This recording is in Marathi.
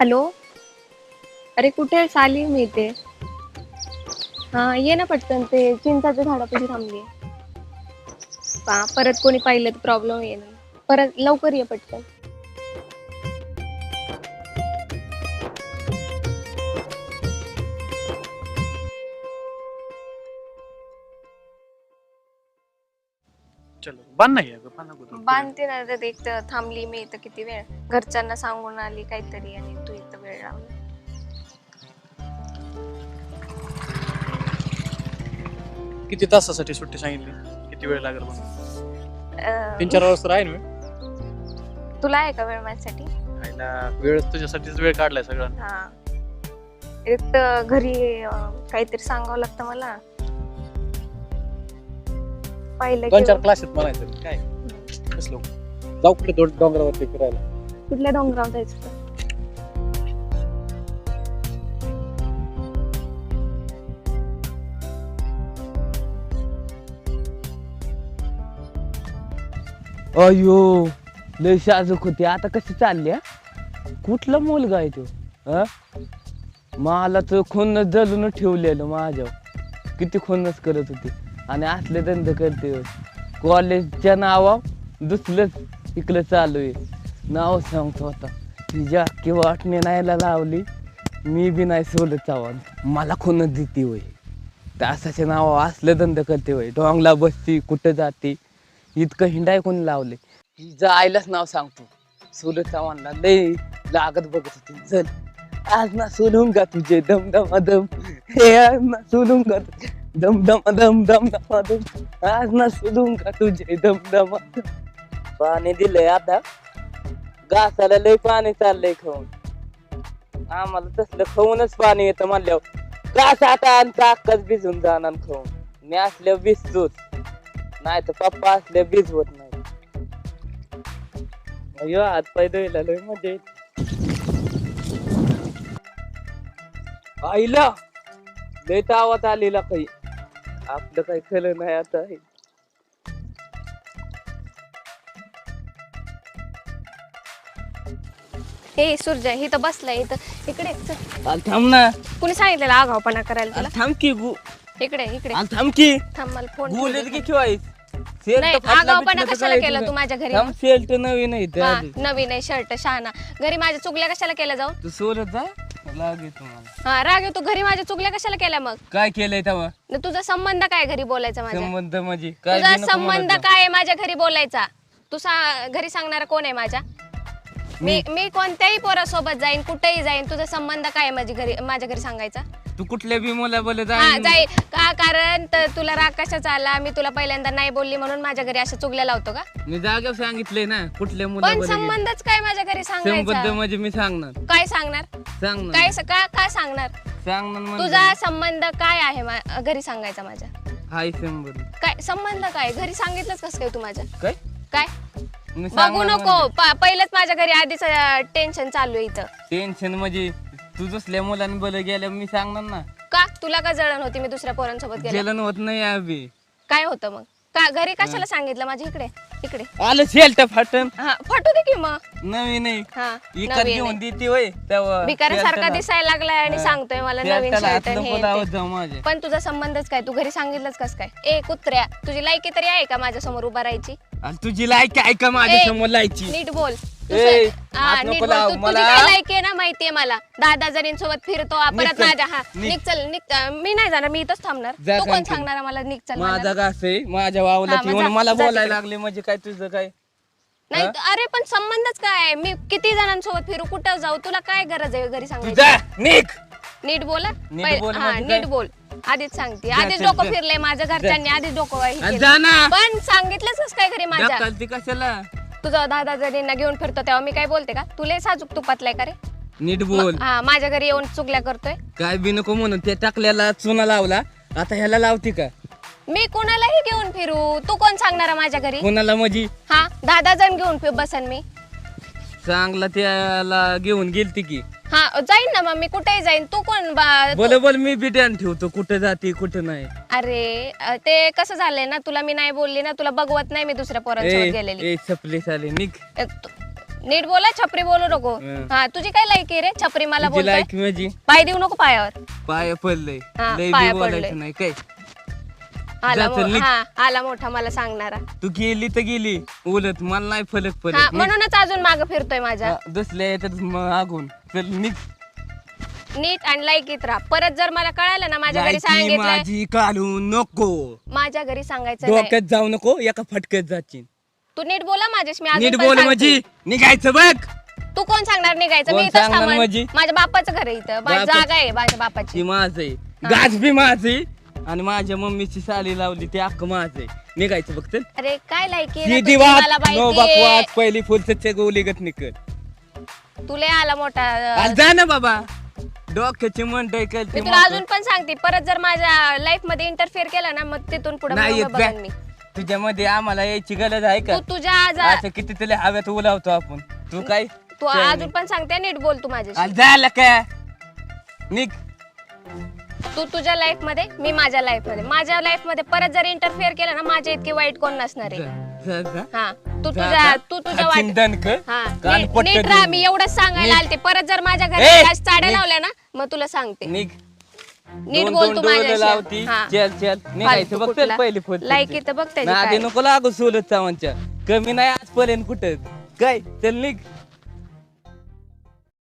हॅलो? अरे कुठे आहेस? आली मी इथे. हा ये ना पटकन. ते चिंचाच्या झाडापाशी थांबली. पा परत कोणी पाहिलं तर प्रॉब्लेम येईल परत लवकर ये पटकन. चलो बांध नाही आहे बांध नको तू. बांधते ना तर एक तर थांबली मी इथं किती वेळ. घरच्यांना सांगून आली काहीतरी आणि वेळ. लावला किती तासासाठी सुट्टी सांगितली? किती वेळ लागेल म्हणून? तीन चार वाजता आहे ना वेळ तुला आहे का वेळ माझ्यासाठी? वेळ तुझ्यासाठीच वेळ काढलाय सगळा. हा. एक तर घरी अं, काहीतरी सांगावं लागतं मला. पाहिलं दोन की चार क्लासेस म्हणायचं काय? कसलो जाऊ कुठे डोंगरावरती फिरायला? कुठल्या डोंगरावर जायचं? होतं? अयो लय शाजूक होती. आता कशी चालली हा? कुठला मुलगा आहे तो हा? मला तर खूनच जलून ठेवलेलं माझ्यावर. किती खूनच करत होती. आणि असले धंदे करते कॉलेजच्या नावा दुसरंच इकडं चालू आहे. नाव सांगतो आता. तिच्या अख्खी वाटणे नाहीला लावली. मी बी नाही सोडत चावण मला खूनच देते होय. तासाच्या नावावर असले धंदे करते होय. डोंगला बसती कुठं जाते. इतकं हिंडाय कोणी लावले? हिचं आईलाच नाव सांगतो सुरत चव्हाणला लय लागत बघत होती. चल आज ना सोडून का तुझे. दम दम दम. हे आज ना सोडून का तुझे. दम दम दम दम दम दम. आज ना सोडून का तुझे. दम दम पाणी दिलंय आता. घासाला लय पाणी चाललंय खाऊन. आम्हाला तसलं खाऊनच पाणी येतं म्हणल्यावर. घास आता आणि अक्काच भिजून जाणार खाऊन. मी असल्यावर भिजतोच नाही तर पप्पा असल्या भिजवत नाही. अयो हात पाय धुयला लय मजा येते. आईला लय तावात आलेला काही आपलं काही खरं नाही आता हे. ए सुरजय इथं बसलाय इथं इकडे. चल. आल थांब ना. कुणी सांगितलेलं आगावपणा करायला आल थांब की गु. इकडे इकडे. आल थांब की. थांब मला फोन गुलेत की ठेवायच सेल्ट नाही कशाला केला? तू माझ्या घरी? थांब सेल्ट नवीन आहे हा, आधी. नवीन आहे शर्ट शहाणा. घरी माझ्या चुगल्या कशाला केल्या जाऊन तू सोलत जा लागे तुम्हाला हा राग येतो. घरी माझ्या चुगल्या कशाला केल्या मग? काय केलंय तेव्हा? न तुझा संबंध काय घरी बोलायचा माझ्या? संबंध म्हणजे? काय तुझा संबंध. काय आहे माझ्या घरी बोलायचा? तू सा- घरी सांगणारा कोण आहे माझ्या? मी मी? कोणत्याही पोरासोबत जाईन कुठेही जाईन तुझा संबंध काय आहे माझी घरी माझ्या घरी सांगायचा? तू कुठल्या बी मुला बोल हा जाई. का कारण तर तुला राग कशाचा आला? मी तुला पहिल्यांदा नाही बोलली म्हणून माझ्या घरी अशा चुगल्या लावतो का? मी जागेवर सांगितलंय ना कुठल्या मुला पण संबंधच काय माझ्या घरी सांगायचा? म्हणजे मी सांगणार. काय सांगणार? सांगणार. काय स- का काय सांगणार? सांगणार म्हणजे? तुझा संबंध काय आहे मा- घरी सांगायचा माझ्या? हाय संबंध. काय संबंध काय? घरी सांगितलंच कसं काय तू माझ्या? काय? काय? मी बघू सांगणार नको. प- पहिलेच माझ्या घरी आधीच टेन्शन चालू आहे इथं. टेन्शन म्हणजे तू दुसऱ्या मुलांनी बोल गेल्या मी सांगणार ना. का? तुला का जळण होती? मी दुसऱ्या पोरांसोबत गेले. जेलन होत नाही अभि काय होतं मग? का घरी कशाला सांगितलं माझ्या इकडे? इकडे. आलं शेल्ट फाटन. हा फटू दे की मग. नवीन आहे हा नवीन घेऊन आहे. देते होय तेव्हा. भिकाऱ्यासारखा दिसायला लागलाय आणि. सांगतोय मला नवीन शर्ट हे ते. माझे. पण तुझा संबंधच काय? तू घरी सांगितलंच कस काय? ए कुत्र्या तुझी लायकी तरी आहे का माझ्यासमोर उभा राहायची? आणि तुझी लायक आहे का माझ्या ए, समोर लायची? नीट बोल. ए, हा, हात नको. लाव. मला- आहे ना माहितीये मला दादा जणींसोबत फिरतो निघ परत चल. माझ्या हा निघ. निघ चल निघ अं, मी नाही जाणार मी इथंच थांबणार जा तू कोण सांगते. सांगणार आहे मला निघ चल माझा? घास माझ्या वावला हा, मग येऊन जा- मला जा बोलायला तिकडे. लागले म्हणजे काय तुझं काय नाही हा? अरे पण संबंधच काय आहे? मी किती जणांसोबत फिरू कुठं जाऊ तुला काय गरज आहे घरी सांगायची निघ नीट बोला नीट बोल हा म्हणजे नीट काय? बोल आधीच सांगते आधीच चल, डोकं जा. फिरलंय माझ्या घरच्यांनी आधीच डोकं हे आ, केलं. जा ना पण सांगितलंच कसं काय घरी माझ्या ढकलती कशाला तुझा दादा जरींना घेऊन फिरतो तेव्हा मी काय बोलते का? तुला साजूक तुपातलाय का रे? नीट बोल. हा माझ्या घरी येऊन चुगल्या करतोय. काय बी नको म्हणून ते टाकल्याला चुना लावला आता ह्याला लावती का? मी कोणालाही घेऊन फिरू. तू कोण सांगणार आहे माझ्या घरी? कोणाला म्हणजे हा दादा जण घेऊन फिर बसन मी. चांगला त्याला घेऊन गेलती की. हा जाईन ना मग मी कुठेही जाईन. तू कोण बा- बोल बोल मी बी ध्यान ठेवतो. कुठे जाते कुठे नाही. अरे अ, ते कसं झालंय ना तुला मी नाही बोलली ना तुला बघवत नाही मी दुसऱ्या पोरांसोबत ए गेलेली. ए, सपली साले निघ. अ, तू- नीट बोला छपरी बोलू नको. हं. हा तुझी काय लायकी आहे रे? छपरी मला तुझी बोलतोय? लायकी माझी? पाय देऊ नको पायावर. पाय पडलंय. हा, लय पाया बी पडलंय. बोलायचं नाही काय? आला मो-. हा आला मोठा मला सांगणारा. तू गेली तर गेली. उलट मला नाही फलक हा पडत म्हणूनच अजून माग फिरतोय माझ्या. दुसऱ्या येतात मागून चल निघ. नीट आणि लायकीत राहा. परत जर मला कळालं ना माझ्या घरी लायकी सांगितलं माझी काढू नको. माझ्या घरी सांगायचं नाही. डोक्यात जाऊ नको एका फटक्यात जाशील. तू नीट बोला माझ्याशी मी अजून नीट पण बोल सांगते. म्हणजे निघायचं बघ. तू कोण सांगणार निघायचं? मी कोण इथंच सांगणार थांबन. म्हणजे? माझ्या बापाचं घर आहे इथं. माझी जागा आहे माझ्या बापाची. ती माझ आहे. गाज बी माझ. आणि माझ्या मम्मीची साली लावली ती अख्ख माझ आहे. निघायचं फक्त. अरे काय लायकी आहे रे ती तुझी? दिवात मला नो माहितीये. बकवास पहिली फुलसच्या गोलीगत निकल. तुला आला मोठा आज जा ना बाबा. डोक्याची मंडई मी करते तुला अजून पण सांगते परत जर माझ्या लाईफमध्ये इंटरफिअर केला ना मग तिथून पुढे नाही येत जा. मी. तुझ्यामध्ये आम्हाला यायची गरज आहे का? तू तुझ्या आज किती तुला हव्यात उलावतो आपण. तू काय? तू अजून पण सांगते नीट बोल तू माझ्याशी. आज झालं काय निघ. तू तुझ्या लाईफमध्ये मी माझ्या लाईफमध्ये माझ्या लाईफमध्ये परत जर इंटरफिअर केलं ना माझ्या इतकी वाईट कोण नसणार आहे जा, जा, जा. हा तू तुझ्या. तू तुझ्या हात वाट चिंतन कर. हा कान नीट- पट्ट नीट देऊन. राहा मी एवढंच सांगायला. आलते परत जर माझ्या ए, अशा चाड्या नीट. लावल्या ना मग तुला सांगते निघ नीट दोन- बोल दोन तू डोळे माझ्याशी. लावती हा. चल चल निघायचं फालतू बघ चल कुठला. पहिली फुल लायकी तर बघ त्याची आधी काय. नको लागू सोलत चावांच्या कमी नाही आजपर्यंत कुठं काय चल निघ